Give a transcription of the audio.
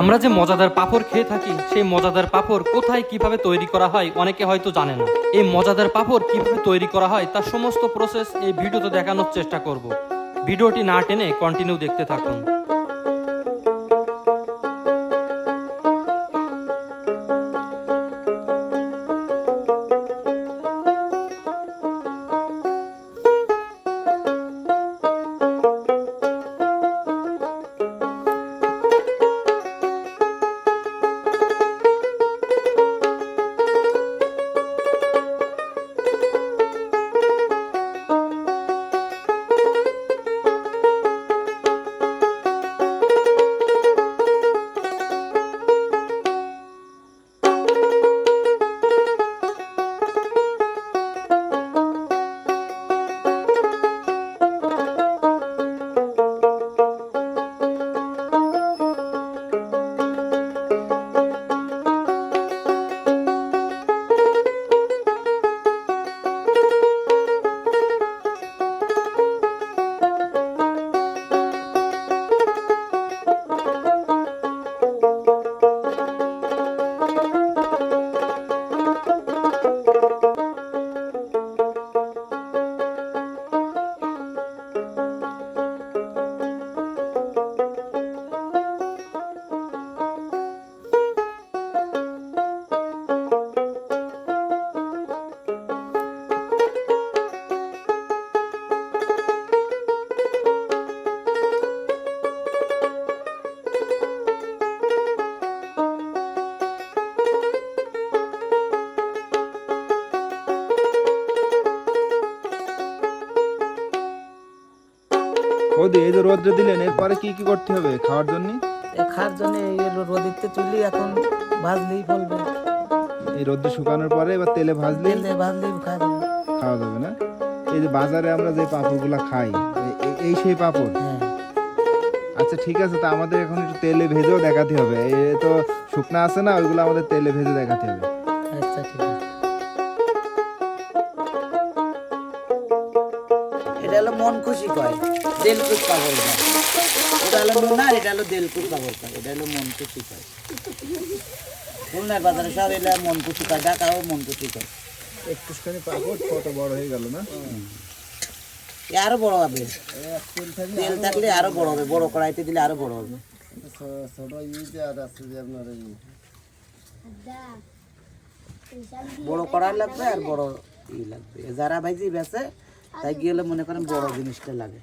আমরা যে মজাদার পাপড় খেয়ে থাকি, সেই মজাদার পাপড় কোথায় কীভাবে তৈরি করা হয় অনেকে হয়তো জানে না। এই মজাদার পাপড় কীভাবে তৈরি করা হয় তার সমস্ত প্রসেস এই ভিডিওতে দেখানোর চেষ্টা করব। ভিডিওটি না টেনে কন্টিনিউ দেখতে থাকুন। ওদি এই যে রোদ্রে দিলেন এরপরে কি কি করতে হবে খাওয়ার জন্য? খাওয়ার জন্য এই রোদিতে তুলি এখন ভাজলেই ফলবে। এই রোদ্রে শুকানোর পরে এবার তেলে ভাজলে তেল ভাজলেই খাওয়া যাবে। খাওয়া যাবে না? এই যে বাজারে আমরা যে পাঁপড়গুলো খাই এই সেই পাঁপড়? হ্যাঁ। আচ্ছা ঠিক আছে তা আমাদের এখন একটু তেলে ভেজেও দেখাতে হবে। এ তো শুকনা আছে না ওইগুলো আমাদের তেলে ভেজে দেখাতে হবে। আচ্ছা ঠিক আছে। এটা হলো মন খুশি কয়। দেলকুট পাগল কয়। ওটা হলো নুন এটা হলো দেলকুট পাগল কয়। এটা হলো মন খুশি কয়। খুলনার বাজারে সব এলা মন খুশি কয়। ঢাকাও মন খুশি কয়। একটুখানি পাঁপড় কত বড় হয়ে গেল না? আরও বড় হবে। তেল থাকলে আরও বড় হবে। বড় কড়াইতে দিলে আরও বড় হবে। বড় কড়াই লাগবে আর বড় ই লাগবে। যারা ভাইজি বেছে তাই গেলে মনে করেন বড় জিনিসটা লাগে।